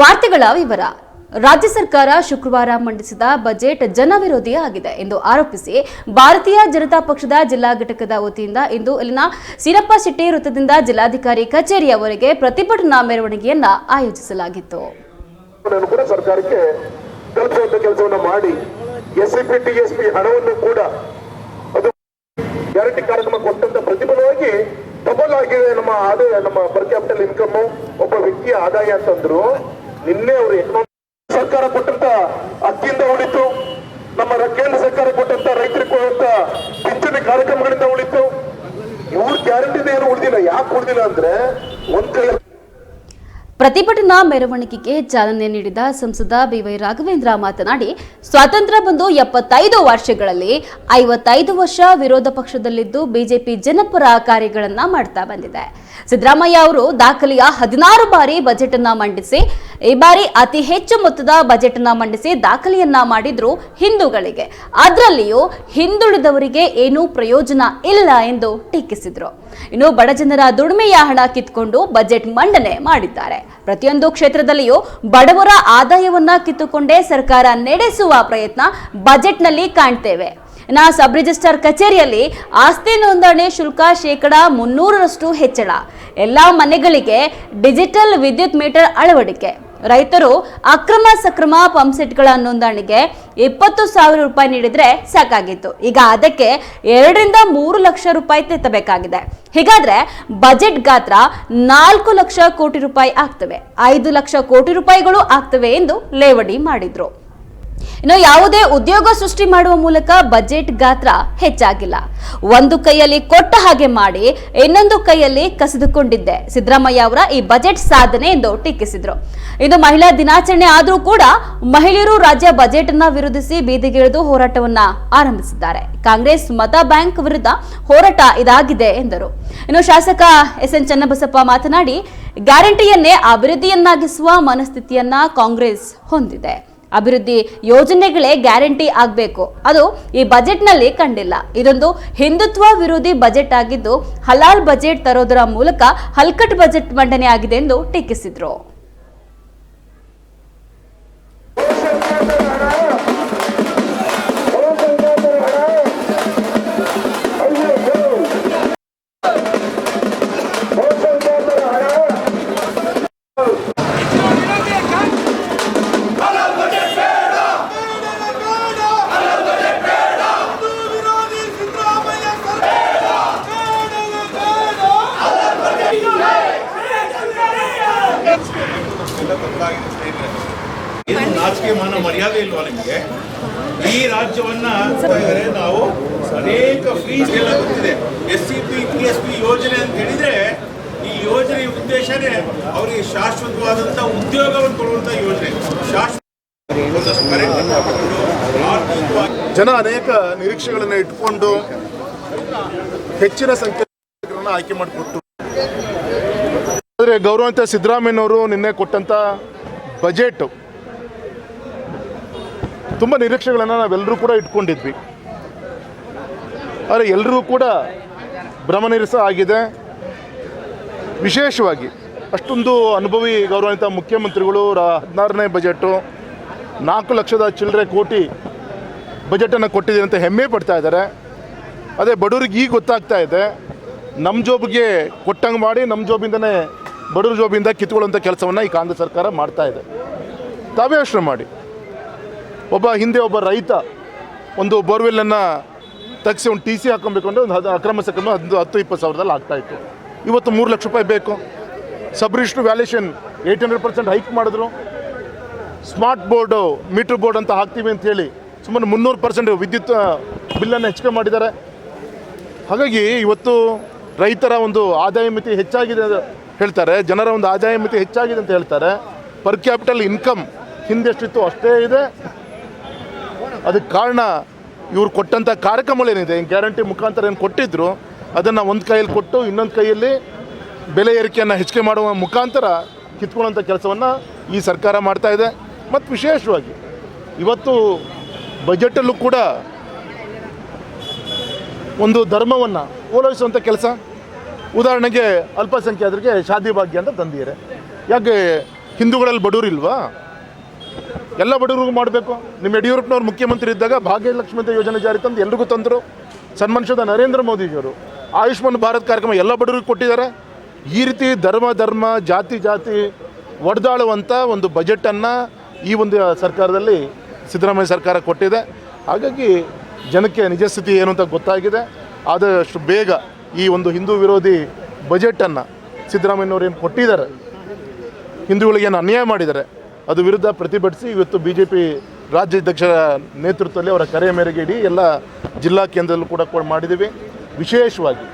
ವಾರ್ತೆಗಳ ವಿವರ. ರಾಜ್ಯ ಸರ್ಕಾರ ಶುಕ್ರವಾರ ಮಂಡಿಸಿದ ಬಜೆಟ್ ಜನವಿರೋಧಿ ಆಗಿದೆ ಎಂದು ಆರೋಪಿಸಿ ಭಾರತೀಯ ಜನತಾ ಪಕ್ಷದ ಜಿಲ್ಲಾ ಘಟಕದ ವತಿಯಿಂದ ಇಂದು ಇಲ್ಲಿನ ಸಿರಪ್ಪ ಶೆಟ್ಟಿ ವೃತ್ತದಿಂದ ಜಿಲ್ಲಾಧಿಕಾರಿ ಕಚೇರಿಯವರೆಗೆ ಪ್ರತಿಭಟನಾ ಮೆರವಣಿಗೆಯನ್ನ ಆಯೋಜಿಸಲಾಗಿತ್ತು. ಸರ್ಕಾರಕ್ಕೆ ಕೆಲಸವನ್ನು ಮಾಡಿ ಹಣವನ್ನು ಕೂಡ ಅದು ಗ್ಯಾರಂಟಿ ಕಾರ್ಯಕ್ರಮ ಕೊಟ್ಟಂತ ಪ್ರತಿಫಲವಾಗಿ ಡಬಲ್ ಆಗಿದೆ. ನಮ್ಮ ಆದಾಯ, ನಮ್ಮ ಪರ್ ಕ್ಯಾಪಿಟಲ್ ಇನ್ಕಮ್ ಒಬ್ಬ ವ್ಯಕ್ತಿಯ ಆದಾಯ ಅಂತಂದ್ರು ನಿನ್ನೆ ಅವರು ಎಕನಾಮಿಕ್ ಸರ್ಕಾರ ಕೊಟ್ಟಂತ ಅಕ್ಕಿಯಿಂದ ಉಳಿತು. ನಮ್ಮ ಕೇಂದ್ರ ಸರ್ಕಾರ ಕೊಟ್ಟಂತ ರೈತರಿಗೆ ಕೊಡುವಂತ ಪಿಂಚಣಿ ಕಾರ್ಯಕ್ರಮಗಳಿಂದ ಉಳಿತು. ಇವ್ರ ಗ್ಯಾರಂಟಿ ಏನು ಉಳಿದಿಲ್ಲ. ಯಾಕೆ ಉಳಿದಿಲ್ಲ ಅಂದ್ರೆ ಒಂದ್ ಕೈ ಪ್ರತಿಭಟನಾ ಮೆರವಣಿಗೆಗೆ ಚಾಲನೆ ನೀಡಿದ ಸಂಸದ ಬಿವೈ ರಾಘವೇಂದ್ರ ಮಾತನಾಡಿ, ಸ್ವಾತಂತ್ರ್ಯ ಬಂದು ಎಪ್ಪತ್ತೈದು ವರ್ಷಗಳಲ್ಲಿ ಐವತ್ತೈದು ವರ್ಷ ವಿರೋಧ ಪಕ್ಷದಲ್ಲಿದ್ದು ಬಿಜೆಪಿ ಜನಪರ ಕಾರ್ಯಗಳನ್ನ ಮಾಡ್ತಾ ಬಂದಿದೆ. ಸಿದ್ದರಾಮಯ್ಯ ಅವರು ದಾಖಲೆಯ ಹದಿನಾರು ಬಾರಿ ಬಜೆಟ್ ಅನ್ನ ಮಂಡಿಸಿ ಈ ಬಾರಿ ಅತಿ ಹೆಚ್ಚು ಮೊತ್ತದ ಬಜೆಟ್ನ ಮಂಡಿಸಿ ದಾಖಲೆಯನ್ನ ಮಾಡಿದ್ರು ಹಿಂದೂಗಳಿಗೆ. ಅದರಲ್ಲಿಯೂ ಹಿಂದುಳಿದವರಿಗೆ ಏನೂ ಪ್ರಯೋಜನ ಇಲ್ಲ ಎಂದು ಟೀಕಿಸಿದ್ರು. ಇನ್ನು ಬಡ ಜನರ ದುಡಿಮೆಯ ಹಣ ಕಿತ್ಕೊಂಡು ಬಜೆಟ್ ಮಂಡನೆ ಮಾಡಿದ್ದಾರೆ. ಪ್ರತಿಯೊಂದು ಕ್ಷೇತ್ರದಲ್ಲಿಯೂ ಬಡವರ ಆದಾಯವನ್ನ ಕಿತ್ತುಕೊಂಡೇ ಸರ್ಕಾರ ನಡೆಸುವ ಪ್ರಯತ್ನ ಬಜೆಟ್ನಲ್ಲಿ ಕಾಣ್ತೇವೆ. ನಾ ಸಬ್ ರಿಜಿಸ್ಟರ್ ಕಚೇರಿಯಲ್ಲಿ ಆಸ್ತಿ ನೋಂದಣಿ ಶುಲ್ಕ ಶೇಕಡ ಮುನ್ನೂರರಷ್ಟು ಹೆಚ್ಚಳ. ಎಲ್ಲಾ ಮನೆಗಳಿಗೆ ಡಿಜಿಟಲ್ ವಿದ್ಯುತ್ ಮೀಟರ್ ಅಳವಡಿಕೆ. ರೈತರು ಅಕ್ರಮ ಸಕ್ರಮ ಪಂಪ್ಸೆಟ್ಗಳ ನೋಂದಣಿಗೆ ಇಪ್ಪತ್ತು ಸಾವಿರ ರೂಪಾಯಿ ನೀಡಿದ್ರೆ ಸಾಕಾಗಿತ್ತು. ಈಗ ಅದಕ್ಕೆ ಎರಡರಿಂದ ಮೂರು ಲಕ್ಷ ರೂಪಾಯಿ ತೆತ್ತಬೇಕಾಗಿದೆ. ಹೀಗಾದ್ರೆ ಬಜೆಟ್ ಗಾತ್ರ ನಾಲ್ಕು ಲಕ್ಷ ಕೋಟಿ ರೂಪಾಯಿ ಆಗ್ತವೆ. ಐದು ಲಕ್ಷ ಕೋಟಿ ರೂಪಾಯಿಗಳು ಆಗ್ತವೆ ಎಂದು ಲೇವಡಿ ಮಾಡಿದ್ರು. ಇನ್ನು ಯಾವುದೇ ಉದ್ಯೋಗ ಸೃಷ್ಟಿ ಮಾಡುವ ಮೂಲಕ ಬಜೆಟ್ ಗಾತ್ರ ಹೆಚ್ಚಾಗಿಲ್ಲ. ಒಂದು ಕೈಯಲ್ಲಿ ಕೊಟ್ಟ ಹಾಗೆ ಮಾಡಿ ಇನ್ನೊಂದು ಕೈಯಲ್ಲಿ ಕಸಿದುಕೊಂಡಿದ್ದೆ. ಸಿದ್ದರಾಮಯ್ಯ ಅವರ ಈ ಬಜೆಟ್ ಸಾಧನೆ ಎಂದು ಟೀಕಿಸಿದ್ರು. ಇನ್ನು ಮಹಿಳಾ ದಿನಾಚರಣೆ ಆದರೂ ಕೂಡ ಮಹಿಳೆಯರು ರಾಜ್ಯ ಬಜೆಟ್ ಅನ್ನ ವಿರೋಧಿಸಿ ಬೀದಿಗಿಳಿದು ಹೋರಾಟವನ್ನ ಆರಂಭಿಸಿದ್ದಾರೆ. ಕಾಂಗ್ರೆಸ್ ಮತ ಬ್ಯಾಂಕ್ ವಿರುದ್ಧ ಹೋರಾಟ ಇದಾಗಿದೆ ಎಂದರು. ಇನ್ನು ಶಾಸಕ ಎಸ್ ಎನ್ ಚನ್ನಬಸಪ್ಪ ಮಾತನಾಡಿ, ಗ್ಯಾರಂಟಿಯನ್ನೇ ಅಭಿವೃದ್ಧಿಯನ್ನಾಗಿಸುವ ಮನಸ್ಥಿತಿಯನ್ನ ಕಾಂಗ್ರೆಸ್ ಹೊಂದಿದೆ. ಅಭಿವೃದ್ಧಿ ಯೋಜನೆಗಳೇ ಗ್ಯಾರಂಟಿ ಆಗಬೇಕು. ಅದು ಈ ಬಜೆಟ್ನಲ್ಲಿ ಕಂಡಿಲ್ಲ. ಇದೊಂದು ಹಿಂದುತ್ವ ವಿರೋಧಿ ಬಜೆಟ್ ಆಗಿದ್ದು ಹಲಾಲ್ ಬಜೆಟ್ ತರೋದರ ಮೂಲಕ ಹಲ್ಕಟ್ ಬಜೆಟ್ ಮಂಡನೆ ಆಗಿದೆ ಎಂದು ಟೀಕಿಸಿದ್ರು. ನಾಚಿಕೆ ಮಾನ ಮರ್ಯಾದೆ ಇಲ್ವಾ ನಿಮಗೆ? ಈ ರಾಜ್ಯವನ್ನ ನಾವು ಅನೇಕ ಫ್ರೀಸ್ ಎಲ್ಲ ಗೊತ್ತಿದೆ S C P P S P ಯೋಜನೆ ಅಂತ ಹೇಳಿದ್ರೆ ಈ ಯೋಜನೆಯ ಉದ್ದೇಶನೇ ಅವರಿಗೆ ಶಾಶ್ವತವಾದಂತ ಉದ್ಯೋಗವನ್ನು ಕೊಡುವಂತ ಯೋಜನೆ. ಶಾಶ್ವತ ಜನ ಅನೇಕ ನಿರೀಕ್ಷೆಗಳನ್ನ ಇಟ್ಕೊಂಡು ಹೆಚ್ಚಿನ ಸಂಖ್ಯೆ ಆಯ್ಕೆ ಮಾಡಿಕೊಟ್ಟು ಆದರೆ ಗೌರವಂತ ಸಿದ್ದರಾಮಯ್ಯನವರು ನಿನ್ನೆ ಕೊಟ್ಟಂಥ ಬಜೆಟ್ ತುಂಬ ನಿರೀಕ್ಷೆಗಳನ್ನು ನಾವೆಲ್ಲರೂ ಕೂಡ ಇಟ್ಕೊಂಡಿದ್ವಿ. ಆದರೆ ಎಲ್ಲರೂ ಕೂಡ ಭ್ರಮನಿರಸ ಆಗಿದೆ. ವಿಶೇಷವಾಗಿ ಅಷ್ಟೊಂದು ಅನುಭವಿ ಗೌರವಾನ್ವಿತ ಮುಖ್ಯಮಂತ್ರಿಗಳು ಹದಿನಾರನೇ ಬಜೆಟು, ನಾಲ್ಕು ಲಕ್ಷದ ಚಿಲ್ಲರೆ ಕೋಟಿ ಬಜೆಟನ್ನು ಕೊಟ್ಟಿದ್ದೀನಿ ಅಂತ ಹೆಮ್ಮೆ ಪಡ್ತಾ ಇದ್ದಾರೆ. ಅದೇ ಬಡವ್ರಿಗೆ ಈಗ ಗೊತ್ತಾಗ್ತಾ ಇದೆ. ನಮ್ಮ ಜೋಬಿಗೆ ಕೊಟ್ಟಂಗೆ ಮಾಡಿ ನಮ್ಮ ಜೋಬಿಂದನೇ ಬಡವ್ರ ಜೋಬಿಂದ ಕಿತ್ಕೊಳ್ಳುವಂಥ ಕೆಲಸವನ್ನು ಈ ಕಾಂಗ್ರೆಸ್ ಸರ್ಕಾರ ಮಾಡ್ತಾ ಇದೆ. ತಾವೇ ಯೋಚನೆ ಮಾಡಿ. ಒಬ್ಬ ಹಿಂದೆ ಒಬ್ಬ ರೈತ ಒಂದು ಬೋರ್ವೆಲ್ಲನ್ನು ತಗ್ಸಿ ಒಂದು ಟಿ ಸಿ ಹಾಕೊಬೇಕು ಅಂದರೆ ಒಂದು ಹದ ಅಕ್ರಮ ಸಕ್ರಮ ಹತ್ತು ಹತ್ತು, ಇಪ್ಪತ್ತು ಸಾವಿರದಲ್ಲಿ ಆಗ್ತಾಯಿತ್ತು ಇವತ್ತು ಮೂರು ಲಕ್ಷ ರೂಪಾಯಿ ಬೇಕು. Sub registrar valuation eight hundred percent hike ಮಾಡಿದ್ರು. ಸ್ಮಾರ್ಟ್ ಬೋರ್ಡು, ಮೀಟ್ರ್ ಬೋರ್ಡ್ ಅಂತ ಹಾಕ್ತೀವಿ ಅಂತ ಹೇಳಿ ಸುಮಾರು ಮುನ್ನೂರು ಪರ್ಸೆಂಟ್ ವಿದ್ಯುತ್ ಬಿಲ್ಲನ್ನು ಹೆಚ್ಚಿಗೆ ಮಾಡಿದ್ದಾರೆ. ಹಾಗಾಗಿ ಇವತ್ತು ರೈತರ ಒಂದು ಆದಾಯ ಮಿತಿ ಹೆಚ್ಚಾಗಿದೆ ಹೇಳ್ತಾರೆ. ಜನರ ಒಂದು ಆದಾಯ ಮಿತಿ ಹೆಚ್ಚಾಗಿದೆ ಅಂತ ಹೇಳ್ತಾರೆ. ಪರ್ ಕ್ಯಾಪಿಟಲ್ ಇನ್ಕಮ್ ಹಿಂದೆಷ್ಟಿತ್ತು ಅಷ್ಟೇ ಇದೆ. ಅದಕ್ಕೆ ಕಾರಣ ಇವ್ರು ಕೊಟ್ಟಂಥ ಕಾರ್ಯಕ್ರಮಗಳೇನಿದೆ ಗ್ಯಾರಂಟಿ ಮುಖಾಂತರ ಏನು ಕೊಟ್ಟಿದ್ರು, ಅದನ್ನು ಒಂದು ಕೈಯಲ್ಲಿ ಕೊಟ್ಟು ಇನ್ನೊಂದು ಕೈಯಲ್ಲಿ ಬೆಲೆ ಏರಿಕೆಯನ್ನು ಹೆಚ್ಚಿಗೆ ಮಾಡುವ ಮುಖಾಂತರ ಕಿತ್ಕೊಳ್ಳೋಂಥ ಕೆಲಸವನ್ನು ಈ ಸರ್ಕಾರ ಮಾಡ್ತಾ ಇದೆ. ಮತ್ತು ವಿಶೇಷವಾಗಿ, ಇವತ್ತು ಬಜೆಟಲ್ಲೂ ಕೂಡ ಒಂದು ಧರ್ಮವನ್ನು ಓಲೈಸುವಂಥ ಕೆಲಸ. ಉದಾಹರಣೆಗೆ ಅಲ್ಪಸಂಖ್ಯಾತರಿಗೆ ಶಾದಿ ಭಾಗ್ಯ ಅಂತ ತಂದಿದ್ದಾರೆ. ಯಾಕೆ ಹಿಂದೂಗಳಲ್ಲಿ ಬಡವರು ಇಲ್ವಾ ಎಲ್ಲ ಬಡವರಿಗೂ ಮಾಡಬೇಕು. ನಿಮ್ಮ ಯಡಿಯೂರಪ್ಪನವ್ರು ಮುಖ್ಯಮಂತ್ರಿ ಇದ್ದಾಗ ಭಾಗ್ಯಲಕ್ಷ್ಮಿ ಯೋಜನೆ ಜಾರಿ ತಂದು ಎಲ್ರಿಗೂ ತಂದರು. ಸನ್ಮಾನಿಸಿದ ನರೇಂದ್ರ ಮೋದಿಜಿಯವರು. ಆಯುಷ್ಮಾನ್ ಭಾರತ್ ಕಾರ್ಯಕ್ರಮ ಎಲ್ಲ ಬಡವರಿಗೆ ಕೊಟ್ಟಿದ್ದಾರೆ. ಈ ರೀತಿ ಧರ್ಮ ಧರ್ಮ, ಜಾತಿ ಜಾತಿ ಒಡೆದಾಳುವಂಥ ಒಂದು ಬಜೆಟನ್ನು ಈ ಒಂದು ಸರ್ಕಾರದಲ್ಲಿ ಸಿದ್ದರಾಮಯ್ಯ ಸರ್ಕಾರ ಕೊಟ್ಟಿದೆ. ಹಾಗಾಗಿ ಜನಕ್ಕೆ ನಿಜ ಸ್ಥಿತಿ ಏನು ಅಂತ ಗೊತ್ತಾಗಿದೆ. ಆದಷ್ಟು ಬೇಗ ಈ ಒಂದು ಹಿಂದೂ ವಿರೋಧಿ ಬಜೆಟನ್ನು ಸಿದ್ದರಾಮಯ್ಯನವ್ರು ಏನು ಕೊಟ್ಟಿದ್ದಾರೆ? ಹಿಂದೂಗಳಿಗೆ ಏನು ಅನ್ಯಾಯ ಮಾಡಿದ್ದಾರೆ? ಅದು ವಿರುದ್ಧ ಪ್ರತಿಭಟಿಸಿ ಇವತ್ತು ಬಿ ಜೆ ಪಿ ರಾಜ್ಯಾಧ್ಯಕ್ಷರ ನೇತೃತ್ವದಲ್ಲಿ ಅವರ ಕರೆಯ ಮೇರೆಗೆ ಇಡೀ ಎಲ್ಲ ಜಿಲ್ಲಾ ಕೇಂದ್ರದಲ್ಲೂ ಕೂಡ ಮಾಡಿದ್ದೀವಿ. ವಿಶೇಷವಾಗಿ